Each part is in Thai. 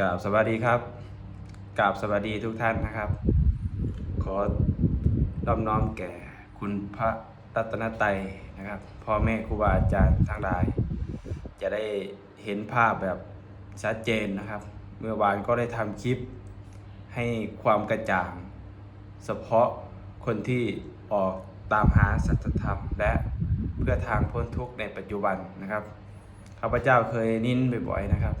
กราบสวัสดีครับกราบสวัสดีทุกท่านนะครับ ขอน้อมน้อมแก่คุณพระรัตนตรัยนะครับ พ่อแม่ครูบาอาจารย์ทั้งหลาย จะได้เห็นภาพแบบชัดเจนนะครับ เมื่อวานก็ได้ทำคลิปให้ความกระจ่าง เฉพาะคนที่ออกตามหาสัจธรรม และเพื่อทางพ้นทุกข์ในปัจจุบันนะครับข้าพเจ้าเคยนิ้นบ่อยๆนะครับ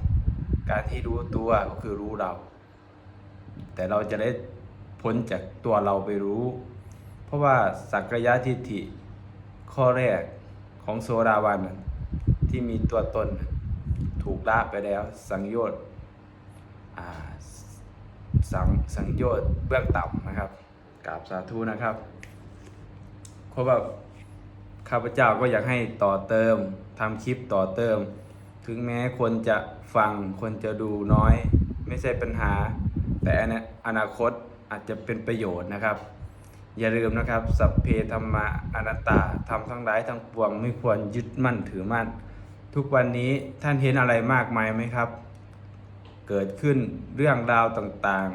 การที่รู้ตัวก็คือรู้เรา แต่เราจะได้พ้นจากตัวเราไปรู้ เพราะว่าสักกายทิฏฐิข้อแรกของโซดาวันที่มีตัวตนถูกละไปแล้ว สังโยชน์สังสังโยชน์เบื้องต่ำนะครับกราบสาธุนะครับเพราะว่าข้าพเจ้าก็อยากให้ต่อเติมทำคลิปต่อเติม ถึงแม้คนจะฟังคนจะดูน้อย ไม่ใช่ปัญหา แต่อนาอนาคตอาจจะเป็นประโยชน์นะครับ อย่าลืมนะครับ สัพเพธรรมะอนัตตาทำทั้งหลายทั้งปวงไม่ควรยึดมั่นถือมั่น ทุกวันนี้ท่านเห็นอะไรมากมายไหมครับ เกิดขึ้นเรื่องราวต่าง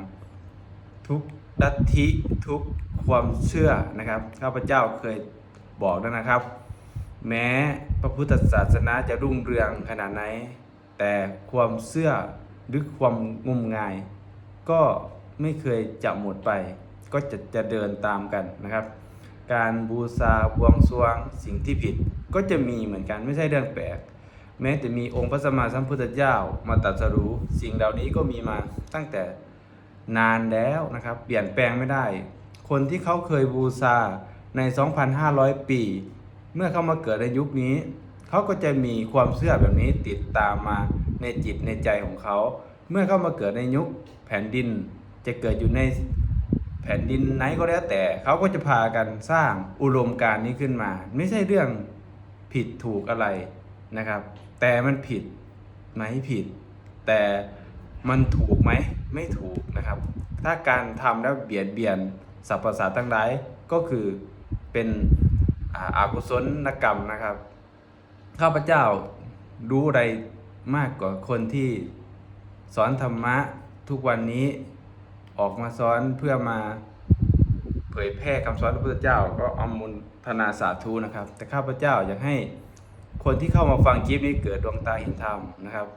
ๆ ทุกลัทธิทุกความเชื่อนะครับข้าพเจ้าเคยบอกแล้วนะครับ แม้พระพุทธศาสนาจะรุ่งเรืองขนาดไหน แต่ความเชื่อหรือความงมงาย ก็ไม่เคยจะหมดไป ก็จะจะเดินตามกันนะครับ การบูชาบวงสรวงสิ่งที่ผิดก็จะมีเหมือนกันไม่ใช่เรื่องแปลก แม้จะมีองค์พระสัมมาสัมพุทธเจ้ามาตรัสรู้ สิ่งเหล่านี้ก็มีมาตั้งแต่นานแล้วนะครับ เปลี่ยนแปลงไม่ได้ คนที่เขาเคยบูชาใน 2,500 ปี เมื่อเขามาเกิดในยุคนี้ เขาก็จะมีความเชื่อแบบนี้ติดตามมาในจิตในใจของเขา เมื่อเขามาเกิดในยุคแผ่นดิน จะเกิดอยู่ในแผ่นดินไหนก็แล้วแต่ เขาก็จะพากันสร้างอุดมการนี้ขึ้นมา ไม่ใช่เรื่องผิดถูกอะไรนะครับ แต่มันผิดไหมผิด แต่มันถูกไหมไม่ถูกนะครับ ถ้าการทำแล้วเบียดเบียนสรรพสัตว์ทั้งหลายก็คือเป็น อากุศลกรรมนะครับ ข้าพเจ้ารู้อะไรมากกว่าคนที่สอนธรรมะทุกวันนี้ออกมาสอนเพื่อมาเผยแพร่คำสอนพระพุทธเจ้าก็อามุนธนาสาธุนะครับ แต่ข้าพเจ้าอยากให้คนที่เข้ามาฟังคลิปนี้เกิดดวงตาเห็นธรรมนะครับ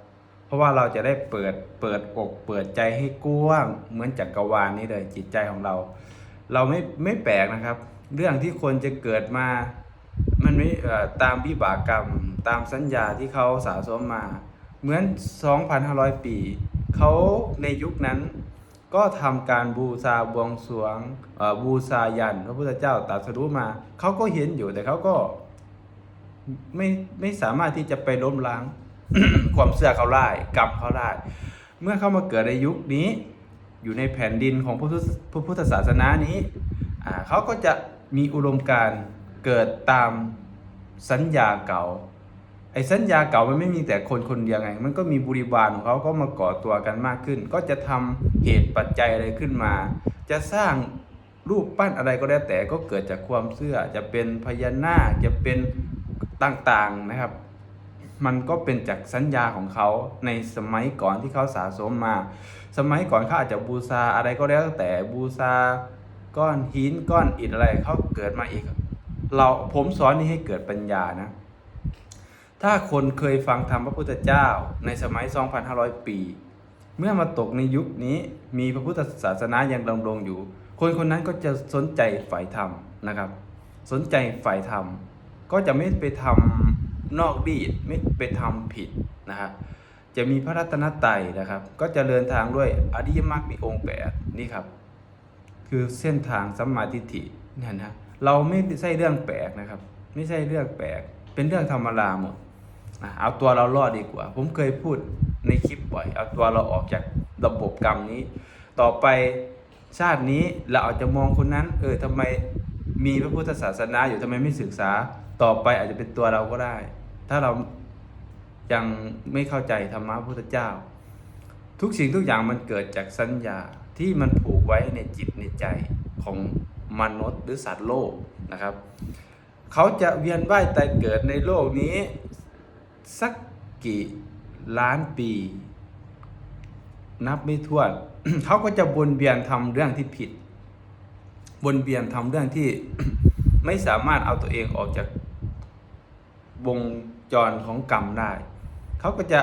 เพราะว่าเราจะได้เปิดเปิดอกเปิดใจให้กว้างเหมือนจักรวาลนี้เลยจิตใจของเรา เราไม่ไม่แปลกนะครับ เรื่องที่คนจะเกิดมา มันไม่ตามวิบากกรรม ตามสัญญาที่เขาสะสมมา เหมือน 2,500 ปี เขาในยุคนั้นก็ทำการบูชาบวงสรวงบูชายันพระพุทธเจ้าตรัสรู้มา เขาก็เห็นอยู่แต่เขาก็ไม่ไม่สามารถที่จะไปล้มล้างความเชื่อเขาได้กรรมเขาได้เมื่อเขามาเกิดในยุคนี้ อยู่ในแผ่นดินของพระพุทธศาสนานี้เขาก็จะ มีอุดมการเกิดตามสัญญาเก่า ไอ้สัญญาเก่ามันไม่มีแต่คนคนเดียวไง มันก็มีบริวารของเขาก็มาก่อตัวกันมากขึ้น ก็จะทำเหตุปัจจัยอะไรขึ้นมา จะสร้างรูปปั้นอะไรก็แล้วแต่ก็เกิดจากความเชื่อ จะเป็นพญานาคจะเป็นต่างๆนะครับ มันก็เป็นจากสัญญาของเขาในสมัยก่อนที่เขาสะสมมา สมัยก่อนเขาอาจจะบูชาอะไรก็แล้วแต่บูชา ก้อนหินก้อนอิฐอะไรเขาเกิดมาอีก เราผมสอนนี่ให้เกิดปัญญานะ ถ้าคนเคยฟังธรรมพระพุทธเจ้าในสมัย 2,500 ปี เมื่อมาตกในยุคนี้มีพระพุทธศาสนายังดำรงอยู่ คนคนนั้นก็จะสนใจฝ่ายธรรมนะครับ สนใจฝ่ายธรรม ก็จะไม่ไปทำนอกรีดไม่ไปทำผิดนะครับจะมีพระรัตนตรัยนะครับ ก็จะเดินทางด้วยอริยมรรคมีองค์แปดนี่ครับ คือเส้นทางสัมมาทิฏฐินี่นะเราไม่ใช่เรื่องแปลกนะครับ ไม่ใช่เรื่องแปลก เป็นเรื่องธรรมดาหมดเอาตัวเรารอดดีกว่า ผมเคยพูดในคลิปบ่อย เอาตัวเราออกจากระบบกรรมนี้ ต่อไปชาตินี้เราอาจจะมองคนนั้น เออทำไมมีพระพุทธศาสนาอยู่ทำไมไม่ศึกษา ต่อไปอาจจะเป็นตัวเราก็ได้ ถ้าเรายังไม่เข้าใจธรรมะพระพุทธเจ้า ทุกสิ่งทุกอย่างมันเกิดจากสัญญา ที่มันผูกไว้ในจิตในใจของมนุษย์หรือสัตว์โลกนะครับเขาจะเวียนว่ายตายเกิดในโลกนี้ สักกี่ล้านปี นับไม่ถ้วนเขาก็จะวนเวียนทำเรื่องที่ผิดวนเวียนทำเรื่องที่ไม่สามารถเอาตัวเองออกจากวงจรของกรรมได้ เขาก็จะ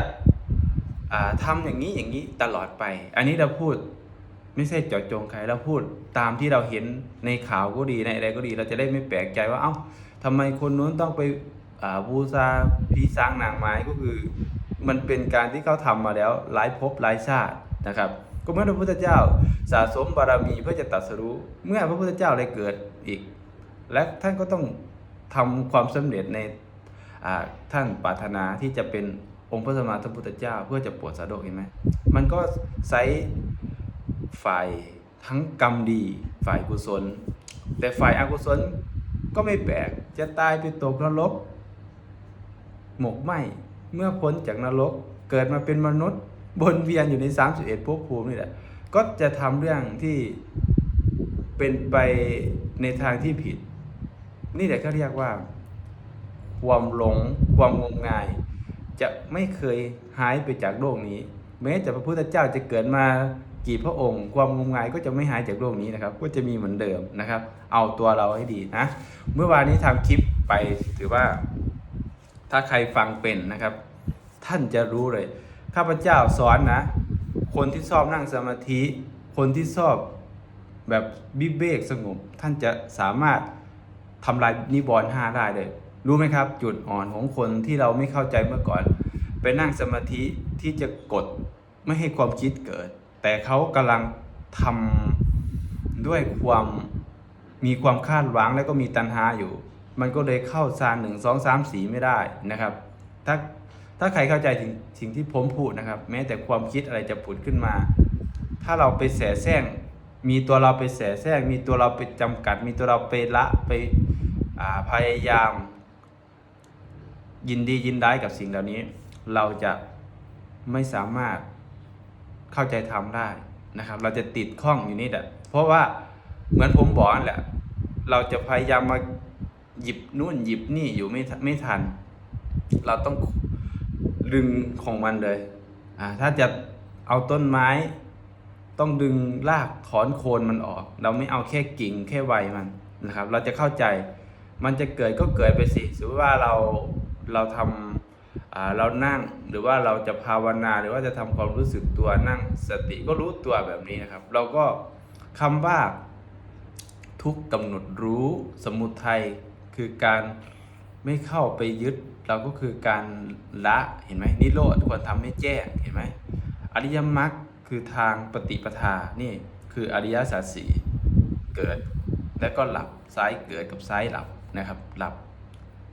อ่าทำอย่างนี้อย่างนี้ตลอดไป อันนี้เราพูด ไม่ใช่เจาะจงใครเราพูดตามที่เราเห็นในข่าวก็ดีในอะไรก็ดี เราจะได้ไม่แปลกใจว่าเอ้าทำไมคนนู้นต้องไปบูชาผีสางนางไม้ก็คือ มันเป็นการที่เขาทำมาแล้วหลายภพหลายชาตินะครับ ก็เมื่อพระพุทธเจ้าสะสมบารมีเพื่อจะตรัสรู้เมื่อพระพุทธเจ้าได้เกิดอีก และท่านก็ต้องทำความสำเร็จในท่านปรารถนาที่จะเป็นองค์พระสัมมาสัมพุทธเจ้า เพื่อจะปวดสะดกเห็นไหมมันก็ใช้ ฝ่ายทั้งกรรมดีฝ่ายกุศล แต่ฝ่ายอกุศลก็ไม่แปลกจะตายไปตกนรก หมกไหมเมื่อพ้นจากนรกเกิดมาเป็นมนุษย์วนเวียนอยู่ใน 31ภพภูมินี่แหละ ก็จะทำเรื่องที่เป็นไปในทางที่ผิด นี่แหละเขาเรียกว่า ความหลงความงมงาย จะไม่เคยหายไปจากโลกนี้ แม้แต่พระพุทธเจ้าจะเกิดมา กี่พระองค์ ความงมงายก็จะไม่หายจากโลกนี้นะครับ ก็จะมีเหมือนเดิมนะครับ เอาตัวเราให้ดีนะ เมื่อวานนี้ทำคลิปไปถือว่า ถ้าใครฟังเป็นนะครับ ท่านจะรู้เลย ข้าพเจ้าสอนนะ คนที่ชอบนั่งสมาธิ คนที่ชอบแบบบิเบกสงบ ท่านจะสามารถทำลายนิวรณ์ห้าได้เลย รู้ไหมครับ จุดอ่อนของคนที่เราไม่เข้าใจเมื่อก่อน ไปนั่งสมาธิที่จะกดไม่ให้ความคิดเกิด แต่เขากำลังทำด้วยความมีความคาดหวังแล้วก็มีตัณหาอยู่ มันก็เลยเข้าซานหนึ่งสองสามสีไม่ได้นะครับ ถ้าถ้าใครเข้าใจถึงสิ่งที่ผมพูดนะครับ แม้แต่ความคิดอะไรจะผุดขึ้นมา ถ้าเราไปแสแสร้งมีตัวเราไปแสแสร้งมีตัวเราไปจำกัด มีตัวเราไปละไปพยายาม ยินดียินได้กับสิ่งเหล่านี้ เราจะไม่สามารถ เข้าใจทำได้นะครับ เราจะติดข้องอยู่นี่แหละเพราะว่าเหมือนผมบอกนั่นแหละ เราจะพยายามมาหยิบนู่นหยิบนี่อยู่ไม่ไม่ทัน เราต้องดึงของมันเลยอ่าถ้าจะเอาต้นไม้ ต้องดึงรากถอนโคนมันออก เราไม่เอาแค่กิ่งแค่ใบมันนะครับ เราจะเข้าใจ มันจะเกิดก็เกิดไปสิสมมติว่าเราเราทำอ่า เรานั่งหรือว่าเราจะภาวนาหรือว่าจะทำความรู้สึกตัวนั่งสติก็รู้ตัวแบบนี้นะครับ เราก็คำว่าทุกข์กำหนดรู้สมุทัยคือการไม่เข้าไปยึด เราก็คือการละเห็นไหมนิโรธควรทำให้แจ้งเห็นไหมอริยมรรคคือทางปฏิปทานี่คืออริยสัจสี่เกิด แล้วก็หลับซ้ายเกิดกับซ้ายหลับนะครับ หลับ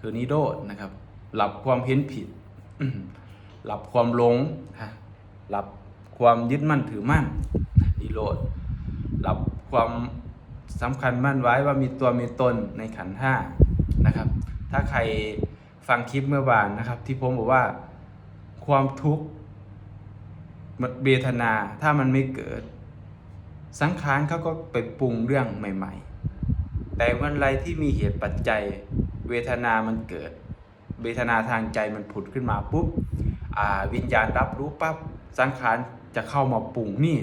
คือนิโรธนะครับ หลับความเห็นผิด หลับความหลงฮะหลับความยึดมั่นถือมั่นนิโรธหลับความสำคัญมั่นไว้ว่ามีตัวมีตนในขันธ์ห้านะครับ ถ้าใครฟังคลิปเมื่อวานนะครับ ที่ผมบอกว่าความทุกข์มันเวทนาถ้ามันไม่เกิด สังขารเขาก็ไปปรุงเรื่องใหม่ ๆ แต่เมื่อไรที่มีเหตุปัจจัยเวทนามันเกิด เวทนาทางใจมันผุดขึ้นมาปุ๊บอ่าวิญญาณรับรู้ปั๊บสังขารจะเข้ามาปรุงนี่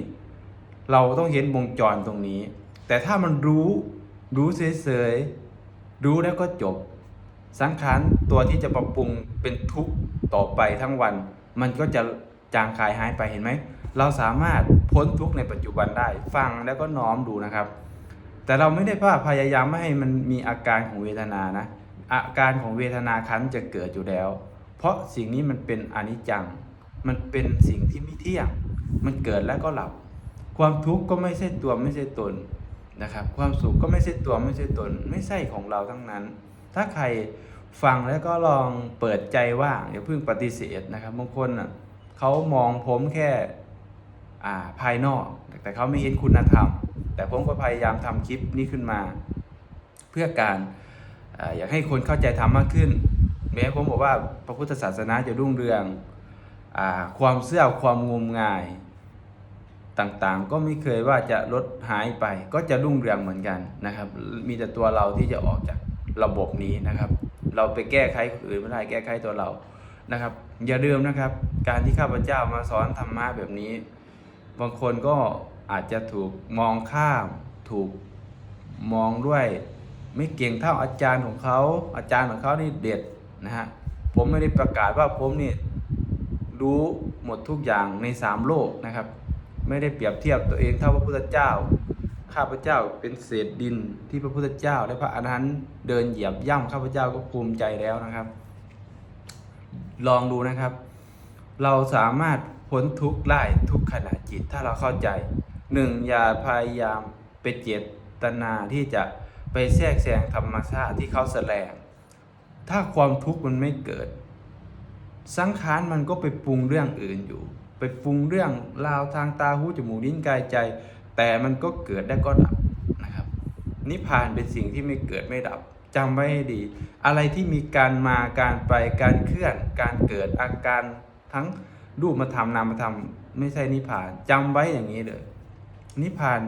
เราต้องเห็นวงจรตรงนี้ แต่ถ้ามันรู้รู้เฉยๆรู้แล้วก็จบ สังขารตัวที่จะปรับปรุงเป็นทุกข์ต่อไปทั้งวัน มันก็จะจางคายหายไปเห็นไหมเราสามารถพ้นทุกข์ในปัจจุบันได้ฟังแล้วก็น้อมดูนะครับ แต่เราไม่ได้ว่าพยายามไม่ให้มันมีอาการของเวทนานะ อาการของเวทนาคันจะเกิดอยู่แล้ว เพราะสิ่งนี้มันเป็นอนิจจัง มันเป็นสิ่งที่ไม่เที่ยง มันเกิดแล้วก็หลับ ความทุกข์ก็ไม่ใช่ตัวไม่ใช่ตนนะครับ ความสุขก็ไม่ใช่ตัวไม่ใช่ตน ไม่ใช่ของเราทั้งนั้น ถ้าใครฟังแล้วก็ลองเปิดใจว่างอย่าเพิ่งปฏิเสธนะครับบางคนน่ะเขามองผมแค่อ่าภายนอก แต่เขาไม่เห็นคุณธรรม แต่ผมก็พยายามทำคลิปนี้ขึ้นมา เพื่อการ อยากให้คนเข้าใจธรรมมากขึ้น แม้ผมบอกว่าพระพุทธศาสนาจะรุ่งเรืองอความเสื่อความงมงายต่างๆ ก็ไม่เคยว่าจะลดหายไป ก็จะรุ่งเรืองเหมือนกันนะครับ มีแต่ตัวเราที่จะออกจากระบบนี้นะครับ เราไปแก้ไขคนอื่นไม่ได้แก้ไขตัวเรานะครับ อย่าลืมนะครับ การที่ข้าพเจ้ามาสอนธรรมะแบบนี้ บางคนก็อาจจะถูกมองข้าม ถูกมองด้วย ไม่เก่งเท่าอาจารย์ของเขาอาจารย์ของเขานี่เด็ดนะฮะผมไม่ได้ประกาศว่าผมนี่รู้หมดทุกอย่างในสามโลกนะครับ ไม่ได้เปรียบเทียบตัวเองเท่าพระพุทธเจ้า ข้าพเจ้าเป็นเศษดินที่พระพุทธเจ้า และพระอรหันต์เดินเหยียบย่ำข้าพเจ้าก็ภูมิใจแล้วนะครับ ลองดูนะครับ เราสามารถพ้นทุกข์ได้ทุกขณะจิตถ้าเราเข้าใจหนึ่งอย่าพยายามไปเจตนาที่จะ ไปแทรกแซงธรรมชาติที่เขาแสดง ถ้าความทุกข์มันไม่เกิด สังขารมันก็ไปปรุงเรื่องอื่นอยู่ ไปปรุงเรื่องราวทางตาหูจมูกลิ้นกายใจ แต่มันก็เกิดได้ก็ดับนะครับ นิพพานเป็นสิ่งที่ไม่เกิดไม่ดับจำไว้ให้ดี อะไรที่มีการมาการไปการเคลื่อน การเกิดอาการทั้งรูปมาทำนามมาทำไม่ใช่นิพพานจำไว้อย่างนี้เลยนิพพาน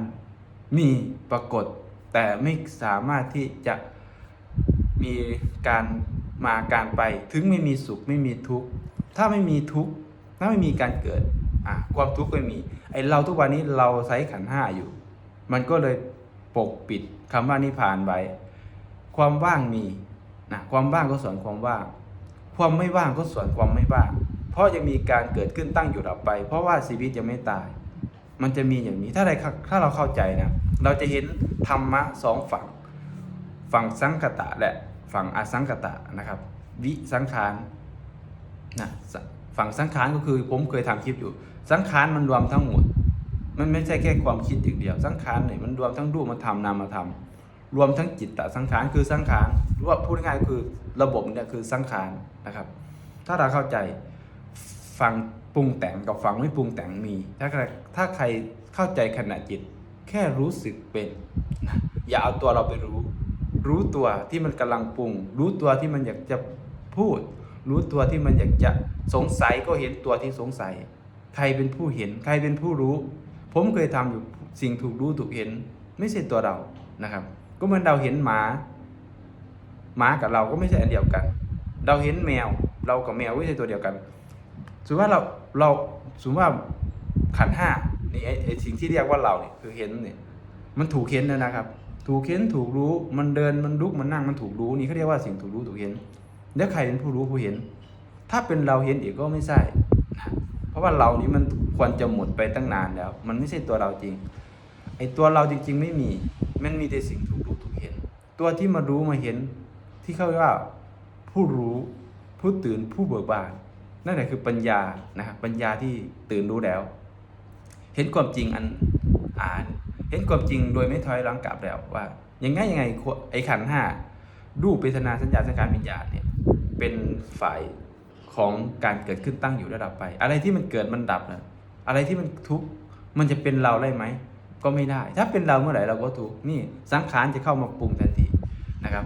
มีปรากฏ แต่ไม่สามารถที่จะมีการมาการไป ถึงไม่มีสุขไม่มีทุกข์ถ้าไม่มีทุกข์ถ้าไม่มีการเกิดอะความทุกข์ไม่มีไอเราทุกวันนี้เราใช้ขันห้าอยู่ มันก็เลยปกปิดคำว่านิพพานไว้ ความว่างมีนะความว่างก็สอนความว่าง ความไม่ว่างก็สอนความไม่ว่าง เพราะจะมีการเกิดขึ้นตั้งอยู่ดับไป เพราะว่าชีวิตจะไม่ตาย มันจะมีอย่างนี้ถ้าใดถ้าเราเข้าใจนะเราจะเห็นธรรมะสองฝั่ง ฝั่งสังคตะและฝั่งอสังคตะนะครับ วิสังขารนะฝั่งสังขารก็คือผมเคยทำคลิปอยู่ สังขารมันรวมทั้งหมด มันไม่ใช่แค่ความคิดอย่างเดียว สังขารเนี่ยมันรวมทั้งรูปมาทำนามมาทำรวมทั้งจิตตสังขารคือสังขารหรือว่าพูดง่ายๆคือระบบเนี่ยคือสังขารนะครับ ถ้าเราเข้าใจฝั่ง ปรุงแต่งกับฝังไม่ปรุงแต่งมี ถ้าใครถ้าใครเข้าใจขณะจิต แค่รู้สึกเป็นนะอย่าเอาตัวเราไปรู้ รู้ตัวที่มันกำลังปรุง รู้ตัวที่มันอยากจะพูด รู้ตัวที่มันอยากจะสงสัยก็เห็นตัวที่สงสัย ใครเป็นผู้เห็น ใครเป็นผู้รู้ ผมเคยทำอยู่สิ่งถูกรู้ถูกเห็น ไม่ใช่ตัวเรานะครับ ก็เหมือนเราเห็นหมาหมากับเราก็ไม่ใช่อันเดียวกัน เราเห็นแมว เรากับแมวไม่ใช่ตัวเดียวกัน สมมติว่าเราเราสมมติว่าขันห้านี่ไอ้ไอ้สิ่งที่เรียกว่าเราเนี่ยคือเห็นเนี่ยมันถูกเห็นแล้วนะครับ ถูกเห็นถูกรู้มันเดินมันลุกมันนั่งมันถูกรู้นี่เขาเรียกว่าสิ่งถูกรู้ถูกเห็น แล้วใครเป็นผู้รู้ผู้เห็น ถ้าเป็นเราเห็นอีกก็ไม่ใช่นะเพราะว่าเรานี้มันควรจะหมดไปตั้งนานแล้ว มันไม่ใช่ตัวเราจริงไอ้ตัวเราจริง ๆ ไม่มีมันมีแต่สิ่งถูกรู้ถูกเห็น ตัวที่มารู้มาเห็นที่เขาเรียกว่าผู้รู้ผู้ตื่นผู้เบิกบาน นั่นแหละคือปัญญานะครับปัญญาที่ตื่นรู้แล้ว เห็นความจริงอันอ่านเห็นความจริงโดยไม่ถอยหลังกลับแล้วว่ายังไงยังไงไอ้ขันห้ารูปเวทนาสัญญาสังขารวิญญาณเนี่ยเป็นฝ่ายของการเกิดขึ้นตั้งอยู่ระดับไป อะไรที่มันเกิดมันดับนะอะไรที่มันทุกข์มันจะเป็นเราได้ไหมก็ไม่ได้ ถ้าเป็นเราเมื่อไหร่เราก็ทุกข์นี่สังขารจะเข้ามาปรุงทันทีนะครับ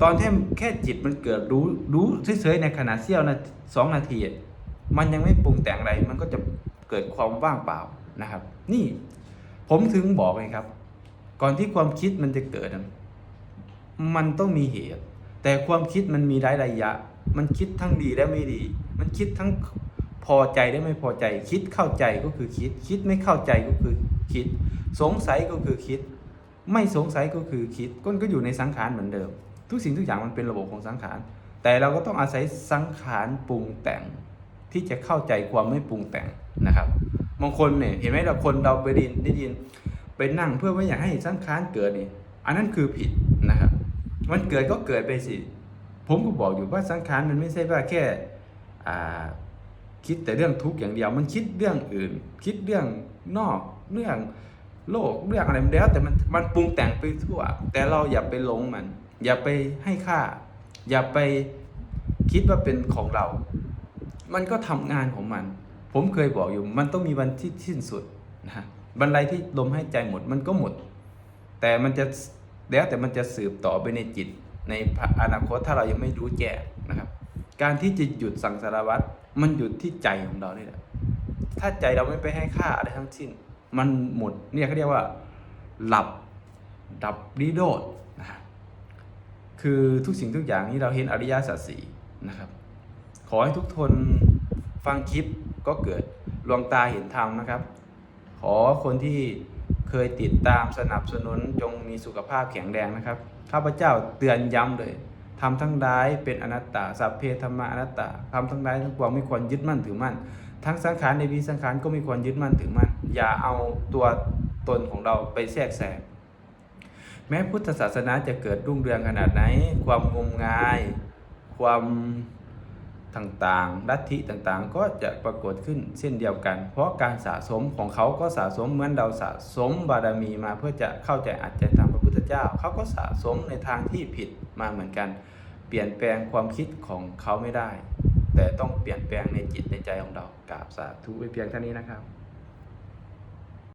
ตอนที่แค่จิตมันเกิดรู้รู้เฉยๆในขณะเสี้ยวนะสองนาที มันยังไม่ปรุงแต่งอะไรมันก็จะเกิดความว่างเปล่านะครับ นี่ผมถึงบอกเลยครับ ก่อนที่ความคิดมันจะเกิด มันต้องมีเหตุ แต่ความคิดมันมีหลายระยะ มันคิดทั้งดีและไม่ดี มันคิดทั้งพอใจและไม่พอใจ คิดเข้าใจก็คือคิด คิดไม่เข้าใจก็คือคิด สงสัยก็คือคิด ไม่สงสัยก็คือคิดก็ก็อยู่ในสังขารเหมือนเดิม ทุกสิ่งทุกอย่างมันเป็นระบบของสังขาร แต่เราก็ต้องอาศัยสังขารปรุงแต่ง ที่จะเข้าใจความไม่ปรุงแต่งนะครับบางคนเนี่ยเห็นไหมเราคนเราไปดินได้ยินไปนั่งเพื่อไม่อยากให้สังขารเกิดนี่อันนั้นคือผิดนะครับ มันเกิดก็เกิดไปสิ ผมก็บอกอยู่ว่าสังขารมันไม่ใช่ว่าแค่คิดแต่เรื่องทุกข์อย่างเดียว มันคิดเรื่องอื่น คิดเรื่องนอกเรื่องโลกเรื่องอะไรมันแล้วแต่มันมันปรุงแต่งไปทั่ว แต่เราอย่าไปหลงมัน อย่าไปให้ค่า อย่าไปคิดว่าเป็นของเรา มันก็ทำงานของมัน ผมเคยบอกอยู่ มันต้องมีวันที่สิ้นสุดนะบันไดที่ลมให้ใจหมดมันก็หมด แต่มันจะแล้วแต่มันจะสืบต่อไปในจิต ในอนาคตถ้าเรายังไม่รู้แจ้งนะครับ การที่จะหยุดสังสารวัตรมันหยุดที่ใจของเรานี่แหละถ้าใจเราไม่ไปให้ค่าอะไรทั้งสิ้น มันหมดเนี่ยเขาเรียกว่า หลับดับริโดดนะฮะ คือทุกสิ่งทุกอย่างนี้เราเห็นอริยสัจสี่นะครับ ขอให้ทุกคนฟังคลิปก็เกิดดวงตาเห็นธรรมนะครับขขอคนที่เคยติดตามสนับสนุนจงมีสุขภาพแข็งแรงนะครับข้าพเจ้าเตือนย้ำเลยทำทั้งร้ายเป็นอนัตตาสัพเพธรรมะอนัตตาทำทั้งร้ายทั้งปวงไม่ควรยึดมั่นถือมั่น ทั้งสังขารในวิสังขารก็ไม่ควรยึดมั่นถือมั่น อย่าเอาตัวตนของเราไปแทรกแซง แม้พุทธศาสนาจะเกิดรุ่งเรืองขนาดไหน ความงมงาย ความต่างๆลัทธิต่างๆ ก็จะปรากฏขึ้นเช่นเดียวกัน เพราะการสะสมของเขาก็สะสมเหมือนเราสะสมบารมีมาเพื่อจะเข้าใจอัจฉริยธรรมพระพุทธเจ้า เขาก็สะสมในทางที่ผิดมาเหมือนกัน เปลี่ยนแปลงความคิดของเขาไม่ได้ แต่ต้องเปลี่ยนแปลงในจิตในใจของเรากราบสาธุไว้เพียงเท่านี้นะครับ